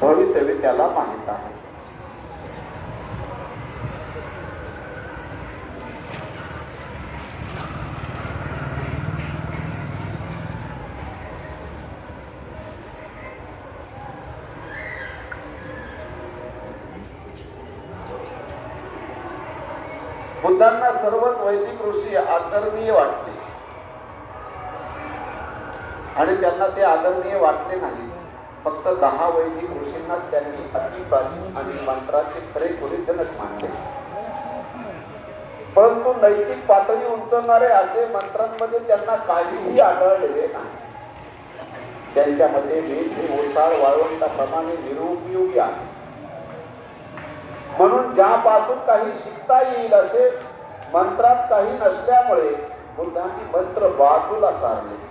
भवितव्य त्याला माहीत आहे. बुद्धांना सर्वच वैदिक ऋषी आदरणीय वाटते. आणि त्यांना ते आदरणीय वाटले नाही फक्त दहा वैदिक ऋषींनाच त्यांनी अति प्राचीन आणि मंत्राचे खरे खुले जनक मानले. परंतु नैतिक पातळी उंचवणारे असे मंत्रांमध्ये त्यांना काहीही आढळलेले नाही. त्यांच्यामध्ये वेद हे ओसाळ वाळवंटाप्रमाणे निरुपयोगी आहे. म्हणून ज्यापासून काही शिकता येईल असे मंत्रात काही नसल्यामुळे बुद्धांनी मंत्र बाजूला सारले.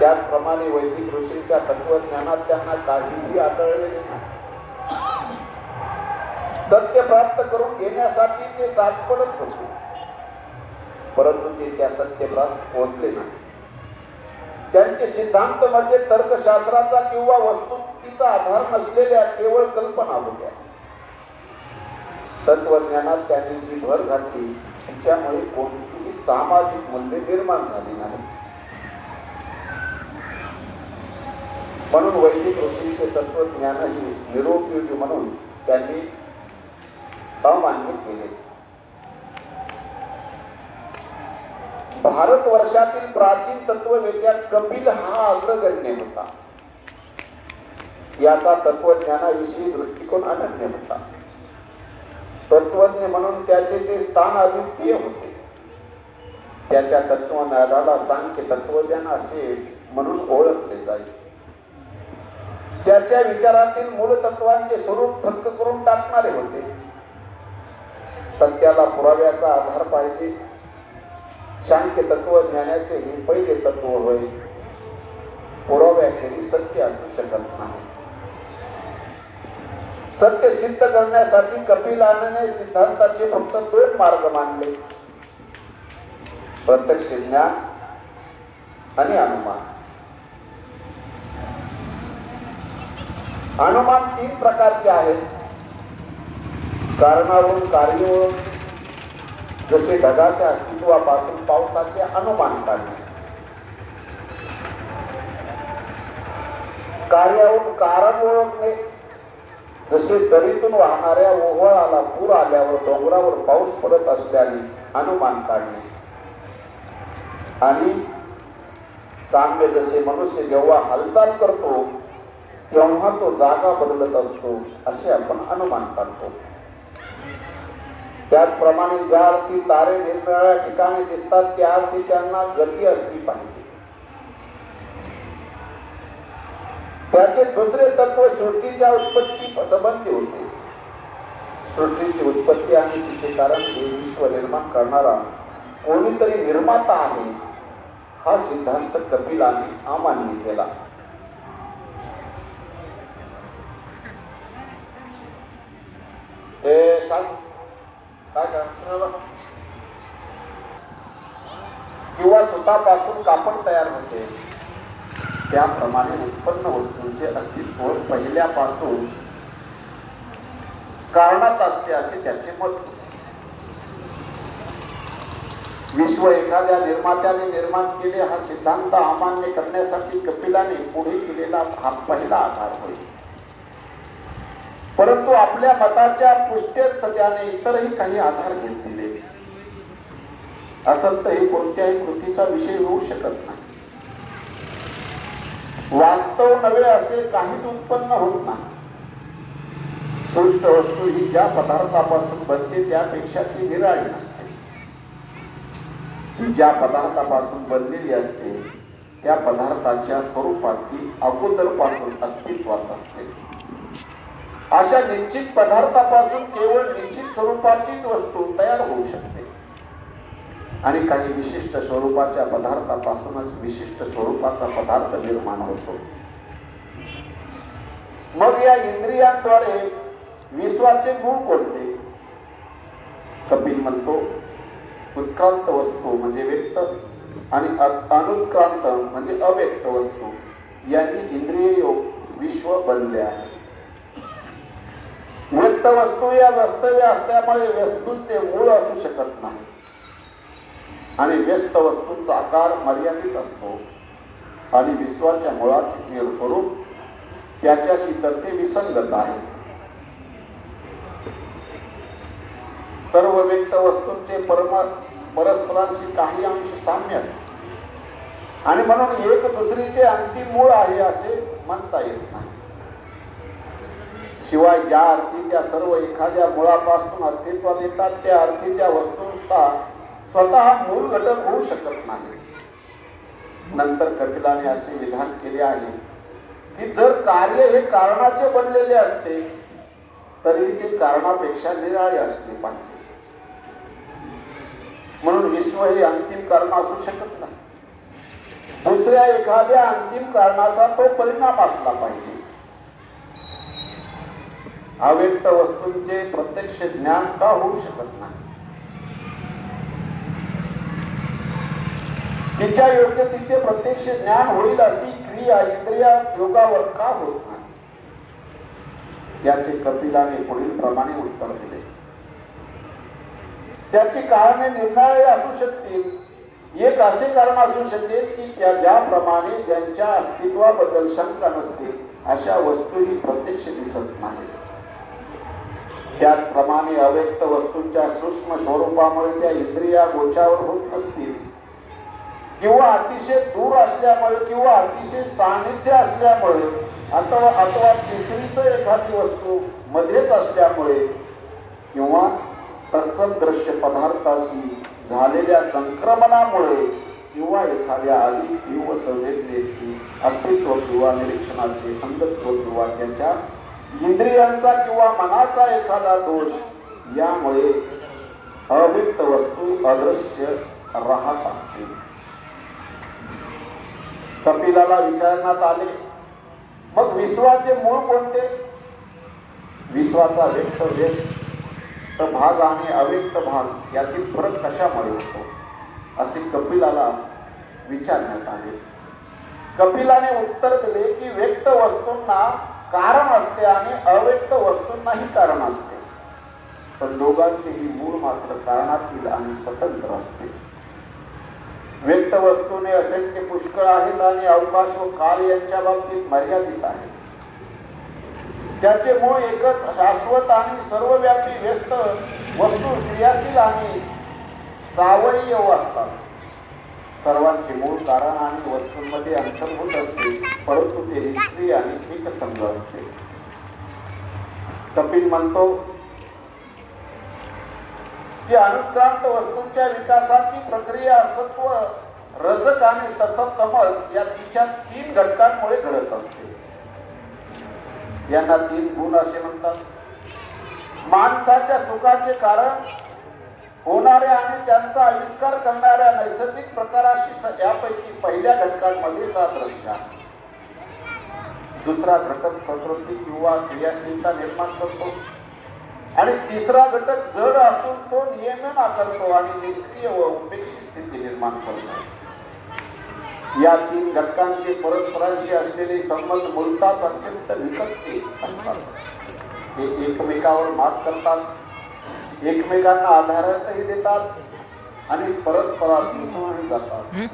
त्याचप्रमाणे वैदिक ऋषींच्या तत्वज्ञानात त्यांना काहीही आढळलेले नाही. सत्य प्राप्त करून घेण्यासाठी ते चाचपडत होते. परंतु ते त्या सत्यप्राप्त पोहोचले नाही. त्यांचे सिद्धांत म्हणजे तर्कशास्त्राचा किंवा वस्तुस्थितीचा आधार नसलेल्या केवळ कल्पना होत्या. तत्वज्ञानात त्यांनी जी भर घातली तिच्यामुळे कोणतीही सामाजिक मूल्य निर्माण झाली नाही म्हणून वैदिक ऋषीचे तत्वज्ञानही निरोपयोगी म्हणून त्यांनी अमान्य केले. भारत वर्षातील प्राचीन तत्ववेद्यात कपिल हा अग्रगण्य होता. याचा तत्वज्ञानाविषयी दृष्टिकोन अनन्य होता. तत्वज्ञ म्हणून त्याचे ते स्थान अद्वितीय होते. त्याच्या तत्वज्ञानाला सांख्य तत्वज्ञान असे म्हणून ओळख त्याच्या विचारातील मूळ तत्वांचे स्वरूप थक्क करून टाकणारे होते. सत्याला पुराव्याचा आधार पाहिजे. शांत तत्व ज्ञानाचे हे पहिले तत्व होय. पुराव्याखेरी सत्य असू शकत नाही. सत्य सिद्ध करण्यासाठी कपिलाने सिद्धांताचे फक्त दोन मार्ग मानले प्रत्यक्ष ज्ञान आणि अनुमान. अनुमान तीन प्रकारचे आहेत. कारणावरून कार्य जसे ढगाच्या अस्तित्वापासून पावसाचे अनुमान काढणे कार्यावरून कारण ओळखणे जसे दरीतून वाहणाऱ्या ओहळाला पूर आल्यावर डोंगरावर पाऊस पडत असल्याने अनुमान काढणे आणि साम्य जसे मनुष्य जेव्हा हालचाल करतो तेव्हा तो जागा बदलत असतो असे आपण अनुमान काढतो त्याचप्रमाणे ज्या अर्थी तारे निरनिराळ्या ठिकाणी दिसतात त्या अर्थी त्यांना गती असली पाहिजे. त्याचे दुसरे तत्व सृष्टीच्या उत्पत्ती संबंधी होते. सृष्टीची उत्पत्ती आणि तिचे कारण हे विश्व निर्माण करणारा कोणीतरी निर्माता आहे हा सिद्धांत कपिलाने अमान्य केला. हे सांग काय करा? किंवा सुतापासून कापड तयार होते. त्याप्रमाणे उत्पन्न वस्तूंचे अस्तित्व पहिल्यापासून कारणात असते असे त्याचे मत विश्व एखाद्या निर्मात्याने निर्माण केले हा सिद्धांत अमान्य करण्यासाठी कपिलाने पुढे केलेला हा पहिला आधार होईल परंतु आपल्या मताच्या पुष्ट्यर्थ त्याने इतरही काही आधार घेतलेले असंत हे कोणत्याही कृतीचा विषय होऊ शकत नाही. वास्तव नव्हे असे काहीच उत्पन्न होत नाही. सृष्ट वस्तू ही ज्या पदार्थापासून बनते त्यापेक्षा ती निराळी नसते ती ज्या पदार्थापासून बनलेली असते त्या पदार्थाच्या स्वरूपात ती अगोदरपासून अस्तित्वात असते. अशा निश्चित पदार्थापासून केवळ निश्चित स्वरूपाचीच वस्तू तयार होऊ शकते. आणि काही विशिष्ट स्वरूपाच्या पदार्थापासूनच विशिष्ट स्वरूपाचा पदार्थ निर्माण होतो. मग या इंद्रियांद्वारे विश्वाचे गुण कोणते? कपिल म्हणतो उत्क्रांत वस्तू म्हणजे व्यक्त आणि अनुत्क्रांत म्हणजे अव्यक्त वस्तू. यांनी इंद्रिय योग विश्व बनले आहे. व्यक्त वस्तू या वास्तव्य असल्यामुळे वस्तूंचे मूळ असू शकत नाही. आणि व्यस्त वस्तूंचा आकार मर्यादित असतो. आणि विश्वाच्या मुळाचे करून त्याच्याशी तर ते विसंगत आहे. सर्व व्यक्त वस्तूंचे परम परस्परांशी काही अंश साम्य असते. आणि म्हणून एक दुसरीचे अंतिम मूळ आहे असे म्हणता येत नाही. शिवाय ज्या अर्थी त्या सर्व एखाद्या मुळापासून अस्तित्वात येतात त्या अर्थी त्या वस्तूंचा स्वतः मूळ घटक होऊ शकत नाही. नंतर कपिलाने असे विधान केले आहे की जर कार्य हे कारणाचे बनलेले असते तरी ते कारणापेक्षा निराळे असले पाहिजे. म्हणून विश्व हे अंतिम कारण असू शकत नाही. दुसऱ्या एखाद्या अंतिम कारणाचा तो परिणाम असला पाहिजे. अव्यक्त वस्तूंचे प्रत्यक्ष ज्ञान का होऊ शकत नाही? तिच्या योग्यतेचे प्रत्यक्ष ज्ञान होईल अशी क्रिया इंद्रिया योगावर का होत नाही? याचे कपिलाने पुढील प्रमाणे उत्तर दिले. त्याची कारणे निर्णय असू शकतील. एक असे कारण असू शकेल की त्या ज्याप्रमाणे ज्यांच्या अस्तित्वाबद्दल शंका नसते अशा वस्तूही प्रत्यक्ष दिसत नाही त्याचप्रमाणे अव्यक्त वस्तूंच्या सूक्ष्म स्वरूपामुळे त्या इंद्रिया गोचावर होत नसतील किंवा अतिशय दूर असल्यामुळे किंवा अतिशय सानिध्य असल्यामुळे अथवा अथवा तिसरीच एखादी वस्तू मध्येच असल्यामुळे किंवा तत्सदृश्य पदार्थाशी झालेल्या संक्रमणामुळे किंवा एखाद्या अधिक तीव्र संवेदनेची अस्तित्व किंवा निरीक्षणाचे अंगत्व किंवा त्याच्या इंद्रियांचा किंवा मनाचा एखादा दोष यामुळे अवित्त वस्तू अदृश्य राहत असते. कपिलाला विचारण्यात आले मग विश्वाचे मूळ कोणते? विश्वाचा व्यक्त व्यक्त भाग आणि अव्यक्त भाग यातील फरक कशामुळे होतो? असे कपिलाला विचारण्यात आले. कपिलाने उत्तर दिले की व्यक्त वस्तूंना कारण असते आणि अव्यक्त वस्तूंनाही कारण असते. पण दोघांचेही मूळ मात्र कारणातील आणि स्वतंत्र असते. व्यक्त वस्तूने असंख्य पुष्कळ आहेत आणि अवकाश व काल यांच्या बाबतीत मर्यादित आहे. त्याचे मूळ एकच शाश्वत आणि सर्वव्यापी व्यस्त वस्तू क्रियाशील आणि सावयव असतात. सर्वांचे मूळ कारण आणि वस्तूंमध्ये अंतर्भूत असते परंतु ते निष्क्रिय आणि एकसंग असते. कपिल म्हणतो की अनुक्रांत वस्तूंच्या विकासाची प्रक्रिया असत्व रजक आणि तसं तमस या तिच्या तीन घटकांमुळे घडत असते. यांना तीन गुण असे म्हणतात. माणसाच्या सुखाचे कारण होणाऱ्या आणि त्यांचा आविष्कार करणाऱ्या नैसर्गिक प्रकाराशी यापैकी पहिल्या घटकांमध्ये सादृश्य आहे. दुसरा घटक प्रकृती किंवा क्रियाशीलता निर्माण करतो. आणि तिसरा घटक जड असून तो नियमन आकारतो आणि निष्क्रिय व उपेक्षित स्थिती निर्माण करतो. या तीन घटकांचे परस्परांशी असलेले संबंध बोलतात अत्यंत निकटते असतात. ते एकमेकावर मात करतात. एकमेकांना आधारही देतात आणि परस्परातून जातात. हे?